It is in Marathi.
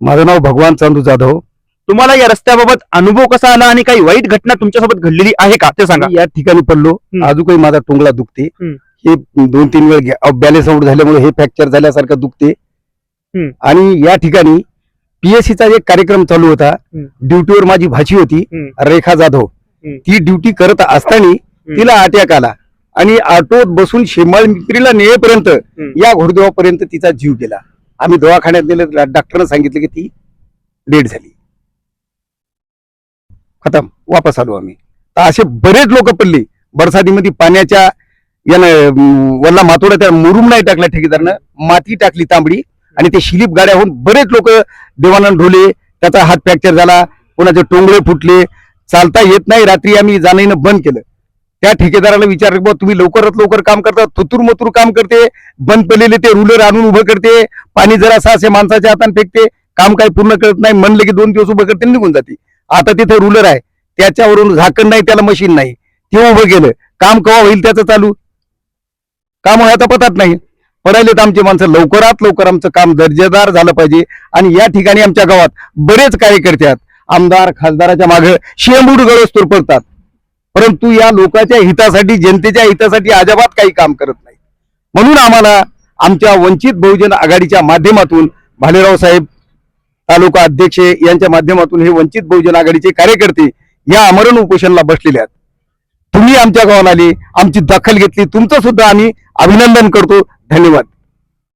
माझं नाव भगवान चांदू जाधव तुम्हाला या रस्त्याबाबत अनुभव कसा आला आणि काही वाईट घटना तुमच्यासोबत घडलेली आहे का ते सांगा या ठिकाणी पडलो. अजूनही माझा टोंगला दुखते. हे दोन तीन वेळ बॅलेन्स आउट झाल्यामुळे हे फ्रॅक्चर झाल्यासारखं दुखते. आणि या ठिकाणी पीएससीचा एक कार्यक्रम चालू होता. ड्युटीवर माझी भाची होती. रेखा जाधव. ती ड्युटी करत असताना तिला अटॅक आला आणि ऑटोत बसून शेमाळ मित्रीला नेपर्यंत या घोडदेवापर्यंत तिचा जीव गेला आम्ही दवाखान्यात नेलं डॉक्टरनं सांगितलं की ती डेड झाली. खतम. वापस आलो आम्ही. तर असे बरेच लोक पडले. बरसातीमध्ये पाण्याच्या यानं वल्ला मातोडा त्या मुरुम नाही टाकला ठेकेदारनं माती टाकली तांबडी आणि ते शिलीप गाड्याहून बरेच लोक देवानंद ढोले त्याचा हात फ्रॅक्चर झाला कोणाचे टोंगळे फुटले चालता येत नाही. रात्री आम्ही जाणं बंद केलं. त्या ठेकेदाराला विचारलं बा तुम्ही लवकरात लवकर काम करता थुतूर मथुर काम करते बंद पडलेले ते रुलर आणून उभं करते पाणी जरा असे माणसाच्या हाताने फेकते काम काही पूर्ण करत नाही म्हणलं की दोन दिवस उभं करते निघून जाते. आता तिथे रुलर आहे त्याच्यावरून झाकण नाही त्याला मशीन नाही. ते उभं केलं. काम केव्हा होईल त्याचं चालू? काम आता पतात नाही. पडायलेत आमचे माणसं. लवकरात लवकर आमचं काम दर्जेदार झालं पाहिजे आणि या ठिकाणी आमच्या गावात बरेच कार्यकर्ते आहेत आमदार खासदाराच्या मागे शेंबूड गळस तुरपडतात परंतु या लोकांच्या हितासाठी जनतेच्या हितासाठी अजिबात काही काम करत नाही. म्हणून आम्हाला आमच्या वंचित बहुजन आघाडीच्या माध्यमातून भालेराव साहेब तालुका अध्यक्ष यांच्या माध्यमातून हे वंचित बहुजन आघाडीचे कार्यकर्ते या आमरण उपोषणला बसलेले आहेत. तुम्ही आमच्या गावाला आले आमची दखल घेतली तुमचं सुद्धा आम्ही अभिनंदन करतो. धन्यवाद.